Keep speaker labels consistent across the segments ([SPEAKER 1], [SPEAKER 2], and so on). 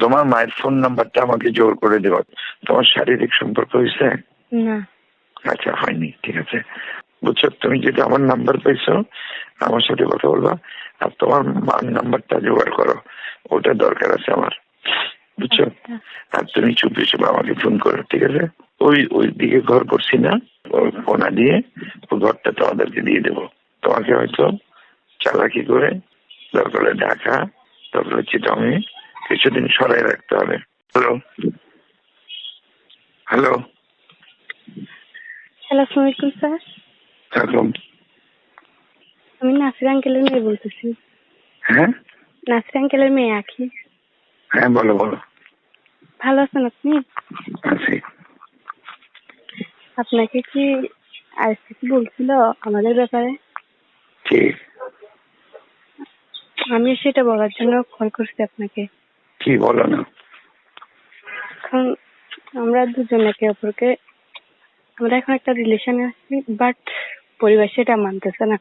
[SPEAKER 1] তোমার মায়ের ফোন নাম্বারটা আমাকে জোর করে দেওয়া তোমার শারীরিক সম্পর্ক হয়েছে?
[SPEAKER 2] না।
[SPEAKER 1] আচ্ছা হয়নি ঠিক আছে। বুঝছ তুমি যদি আমার নাম্বার পাইছো আমার সাথে কথা বলবা আর তোমার মার নাম্বারটা জোগাড় করো। ওটা দরকার আছে আমার। বুঝছ?
[SPEAKER 2] আচ্ছা।
[SPEAKER 1] আর তুমি চুপি চুপ আমাকে ফোন করো ঠিক আছে? ওই ওই দিকে ঘর করছি না। ওই কোনা দিয়ে ওই ঘরটা তোমাদেরকে দিয়ে দেবো। তোমাকে হয়তো চালাকি করে দরকার ঢাকা দরকার হচ্ছে তুমি কিছুদিন সরাই রাখতে হবে। Hello hello
[SPEAKER 2] hello sir. আমি নাসির আঙ্কেলের মেয়ে বলতেছি।
[SPEAKER 1] হ্যাঁ?
[SPEAKER 2] নাসির আঙ্কেলের মেয়ে আখি।
[SPEAKER 1] হ্যাঁ বলো বলো।
[SPEAKER 2] ভালো আছেন আপনি?
[SPEAKER 1] আছি।
[SPEAKER 2] আপনাকে কি আর কি বলছিল আমাদের ব্যাপারে?
[SPEAKER 1] ঠিক
[SPEAKER 2] আমি সেটা বলার জন্য কল করছি আপনাকে।
[SPEAKER 1] কি বলো না?
[SPEAKER 2] এখন আমরা দুজন একে অপরকে আমরা এখন একটা রিলেশনে আছি বাট পরিবার সেটা মানতেছে না।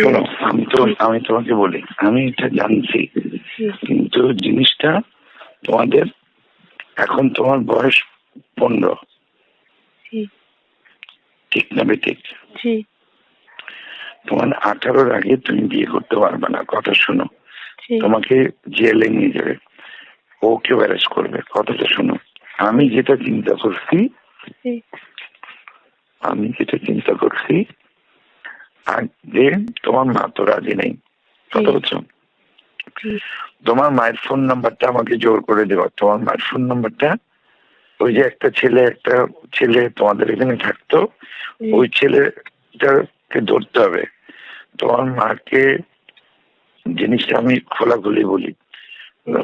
[SPEAKER 1] শোনো আমি তো আমি তোমাকে বলি আমি এটা জানছি কিন্তু জিনিসটা তোমাদের এখন তোমার বয়স পনেরো। ঠিক না বেঠিক? তোমার আঠারোর আগে তুমি বিয়ে করতে পারবে না কথা শোনো। তোমাকে জেলে নিয়ে যাবে। ওকে অ্যারেস্ট করবে। কথাটা শোনো। আমি যেটা চিন্তা করছি আমি যেটা চিন্তা করছি আর যে তোমার মা তো রাজি নেই। কথা বলছো? তোমার মায়ের ফোন নাম্বারটা আমাকে জোর করে দেওয়া তোমার মায়ের ফোন নাম্বারটা ওই যে একটা ছেলে একটা ছেলে তোমাদের এখানে থাকতো ওই ছেলেটাকে ধরতে হবে। তোমার মাকে জিনিসটা আমি খোলাখুলি বলি।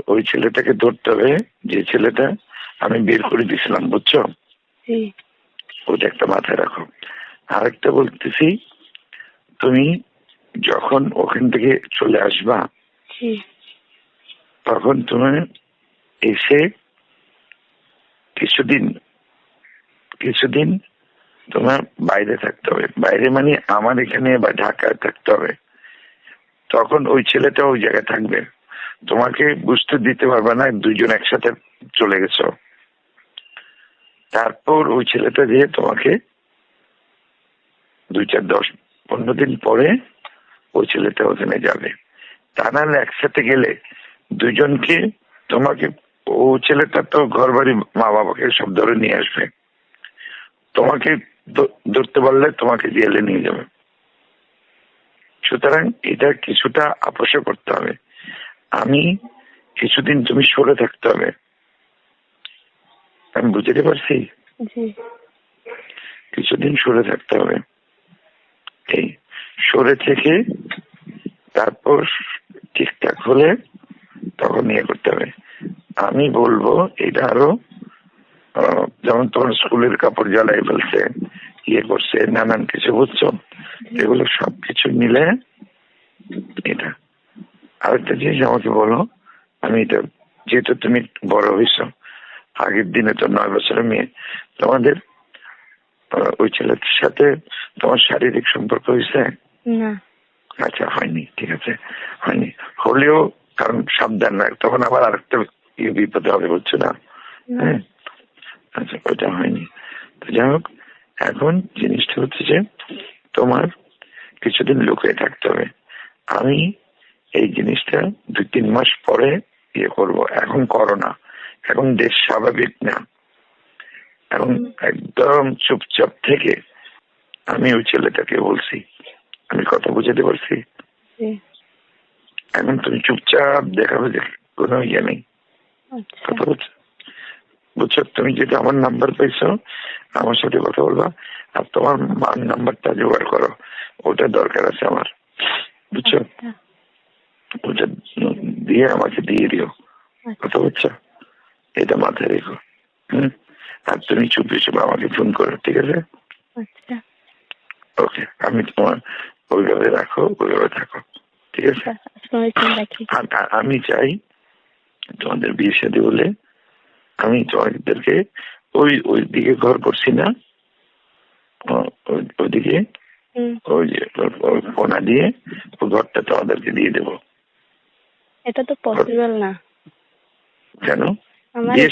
[SPEAKER 1] ওই ছেলেটাকে ধরতে হবে যে ছেলেটা আমি বের করে দিয়েছিলাম বুঝছ? ওটা একটা মাথায় রাখো। আরেকটা বলতেছি তুমি যখন ওখান থেকে চলে আসবা তখন তুমি এসে কিছুদিন কিছুদিন তোমার বাইরে থাকতে হবে। বাইরে মানে আমার এখানে বা ঢাকায় থাকতে হবে। তখন ওই ছেলেটা ওই জায়গায় থাকবে। তোমাকে বুঝতে দিতে পারবে না দুইজন একসাথে চলে গেছো। তারপর ওই ছেলেটা দিয়ে তোমাকে দুই চার দশ পনেরো দিন পরে ওই ছেলেটা ওখানে যাবে। তা নাহলে একসাথে গেলে দুজনকে তোমাকে, ও ছেলেটা তো ঘর বাড়ি মা বাবাকে সব ধরে নিয়ে আসবে। তোমাকে ধরতে পারলে তোমাকে জেলে নিয়ে যাবে। সুতরাং এটা কিছুটা আপোষ করতে হবে। আমি কিছুদিন তুমি সরে থাকতে হবে। আমি বুঝতে পারছি? কিছুদিন সরে থাকতে হবে। এই সরে থেকে তারপর ঠিকঠাক হলে তখন ইয়ে করতে হবে। আমি বলব এটা আরও যেমন তোমার স্কুলের কাপড় জ্বালাই ফেলছে ইয়ে করছে নানান কিছু বুঝছ? এগুলো সবকিছু মিলে এটা। আরেকটা জিনিস আমাকে বলো আমি এটা যেহেতু তুমি বড় হয়েছো আগের দিনে তো নয় বছরের মেয়ে তোমাদের ওই ছেলের সাথে তোমার শারীরিক সম্পর্ক হয়েছে? আচ্ছা হয়নি ঠিক আছে হয়নি। হলেও কারণ সাবধান রাখ তখন আবার আরেকটা ইয়ে বিপদে হবে বুঝছ না?
[SPEAKER 2] না।
[SPEAKER 1] হ্যাঁ? আচ্ছা ওইটা হয়নি। তো যাই হোক এখন জিনিসটা হচ্ছে যে তোমার কিছুদিন লুকিয়ে থাকতে হবে। আমি এই জিনিসটা দুই তিন মাস পরে ইয়ে করব। এখন করো না এখন দেশ স্বাভাবিক না। এখন একদম চুপচাপ থেকে আমি ওই ছেলেটাকে বলছি আমি কথা বুঝাতে পারছি এখন তুমি চুপচাপ দেখাবে কোনো ইয়ে নেই।
[SPEAKER 2] আচ্ছা।
[SPEAKER 1] কথা বলছো? বুঝছ তুমি যদি আমার নাম্বার পাইছো আমার সাথে কথা বলবা আর তোমার মার নাম্বারটা জোগাড় করো। ওটা দরকার আছে আমার। বুঝছ?
[SPEAKER 2] আচ্ছা।
[SPEAKER 1] ওটা দিয়ে আমাকে দিয়ে দিও।
[SPEAKER 2] আচ্ছা।
[SPEAKER 1] কথা বলছো? এটা মাথায় রেখো। হুম? আর তুমি চুপি চুপ আমাকে ফোন করো ঠিক আছে?
[SPEAKER 2] আচ্ছা।
[SPEAKER 1] ওকে আমি তোমার ওইভাবে রাখো ওইভাবে থাকো ঠিক আছে?
[SPEAKER 2] আচ্ছা
[SPEAKER 1] আমি চাই তোমাদের বিয়ে শাদী হলে আমি তোমাদেরকে ওই ওই দিকে ঘর করছি না। ওইদিকে। ওই যে কোনা দিয়ে ওই ঘরটা তোমাদেরকে দিয়ে দেবো।
[SPEAKER 2] এটা তো পসিবল না।
[SPEAKER 1] কেন? বিয়ে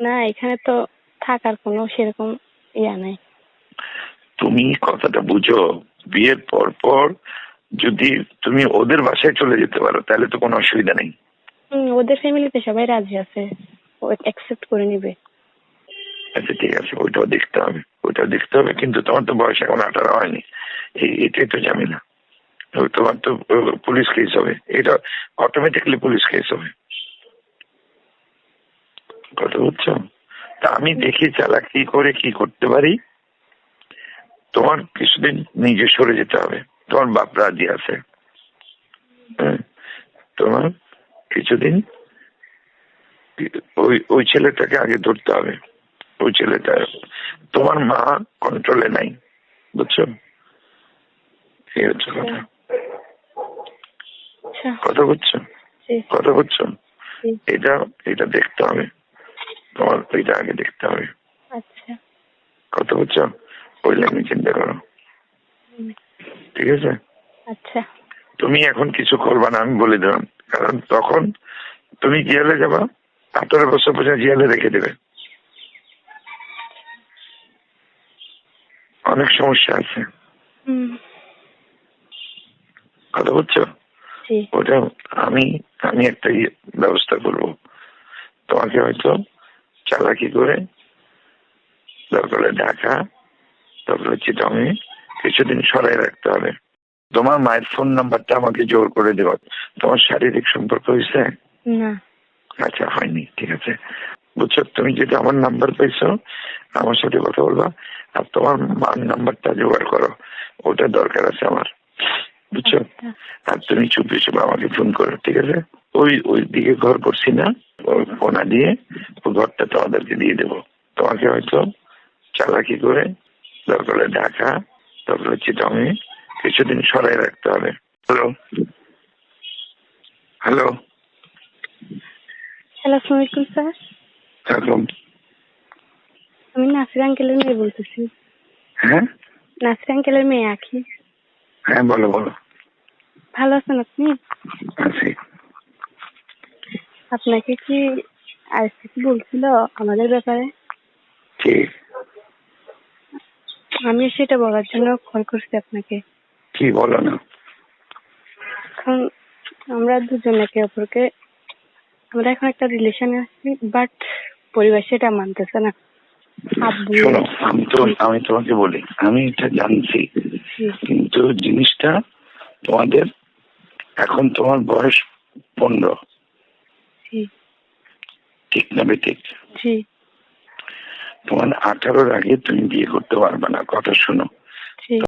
[SPEAKER 2] না এখানে তো থাকার কোনো সেরকম ইয়া নাই।
[SPEAKER 1] তুমি কথাটা বুঝো। বিয়ের পর পর যদি তুমি ওদের বাসায় চলে যেতে পারো তাহলে তো কোনো অসুবিধা নেই।
[SPEAKER 2] হুম, ওদের ফ্যামিলিতে সবাই রাজি আছে। অ্যাকসেপ্ট করে নিবে।
[SPEAKER 1] আচ্ছা ঠিক আছে ওইটাও দেখতে হবে ওইটাও দেখতে হবে কিন্তু তোমার তো বয়স এখন আঠারো হয়নি। এটাই তো তোমার তো পুলিশ কেস হবে। এটা অটোমেটিকলি পুলিশ কেস হবে। কথা বুঝছ? তা আমি দেখি চালা কি করে কি করতে পারি। তোমার কিছুদিন নিজে সরে যেতে হবে। তোমার বাপ রাজি আছে। হ্যাঁ, তোমার কিছুদিন ওই ওই ছেলেটাকে আগে ধরতে হবে। ওই ছেলেটা তোমার মা কন্ট্রোলে নাই বুঝছ? এই হচ্ছে কথা।
[SPEAKER 2] আচ্ছা।
[SPEAKER 1] কথা বুঝছ? কথা বুঝছ? এটা এটা দেখতে হবে। তোমার এটা আগে দেখতে হবে।
[SPEAKER 2] আচ্ছা।
[SPEAKER 1] কথা বুঝছ? ওই লাইনে চিন্তা করো। ঠিক আছে?
[SPEAKER 2] আচ্ছা।
[SPEAKER 1] তুমি এখন কিছু করবা না আমি বলে দিলাম। কারণ তখন তুমি জেলে যাবা? আঠারো বছর পর্যন্ত জেলে রেখে দেবে। অনেক সমস্যা আছে। কথা বুঝছ? ওটা আমি আমি একটা ইয়ে ব্যবস্থা করব। তোমাকে হয়তো চালাকি করে দরকার ঢাকা দরকার হচ্ছে আমি কিছুদিন সরাই রাখতে হবে। তোমার মায়ের ফোন নাম্বারটা আমাকে জোর করে দেওয়া তোমার শারীরিক সম্পর্ক হয়েছে?
[SPEAKER 2] না।
[SPEAKER 1] আচ্ছা হয়নি ঠিক আছে। বুঝছ তুমি যদি আমার নাম্বার পাইছো আমার সাথে কথা বলবা আর তোমার মার নাম্বারটা জোগাড় করো ওটা দরকার আছে আমার। বুঝছ?
[SPEAKER 2] আচ্ছা।
[SPEAKER 1] আর তুমি চুপে চুপে আমাকে ফোন করো ঠিক আছে? ওই ওই দিকে ঘর করছি না ওই ফোনা দিয়ে ওই ঘরটা তোমাদেরকে দিয়ে দেবো। তোমাকে হয়তো চালাকি করে দরকার হলে ঢাকা দরকার হচ্ছে তুমি কিছুদিন সরাই রাখতে হবে। হ্যালো হ্যালো
[SPEAKER 2] হ্যালো আসসালামাইকুম স্যার।
[SPEAKER 1] এখন
[SPEAKER 2] আমি নাসির আঙ্কেলের মেয়ে বলতেছি।
[SPEAKER 1] হ্যাঁ?
[SPEAKER 2] নাসির আঙ্কেলের মেয়ে আখি।
[SPEAKER 1] হ্যাঁ বলো বলো।
[SPEAKER 2] ভালো আছেন আপনি?
[SPEAKER 1] আছি।
[SPEAKER 2] আপনাকে কি আর কি বলছিল আমাদের ব্যাপারে?
[SPEAKER 1] ঠিক
[SPEAKER 2] আমি সেটা বলার জন্য কল করছি আপনাকে।
[SPEAKER 1] কি বলো না?
[SPEAKER 2] এখন আমরা দুজন একে অপরকে আমরা এখন একটা রিলেশনে আছি বাট পরিবার সেটা মানতেছে না।
[SPEAKER 1] শোনো আমি তো আমি তোমাকে বলি আমি এটা জানছি কিন্তু জিনিসটা তোমাদের এখন তোমার বয়স পনেরো। ঠিক না বেঠিক? তোমার আঠারোর আগে তুমি বিয়ে করতে পারবে না কথা শোনো।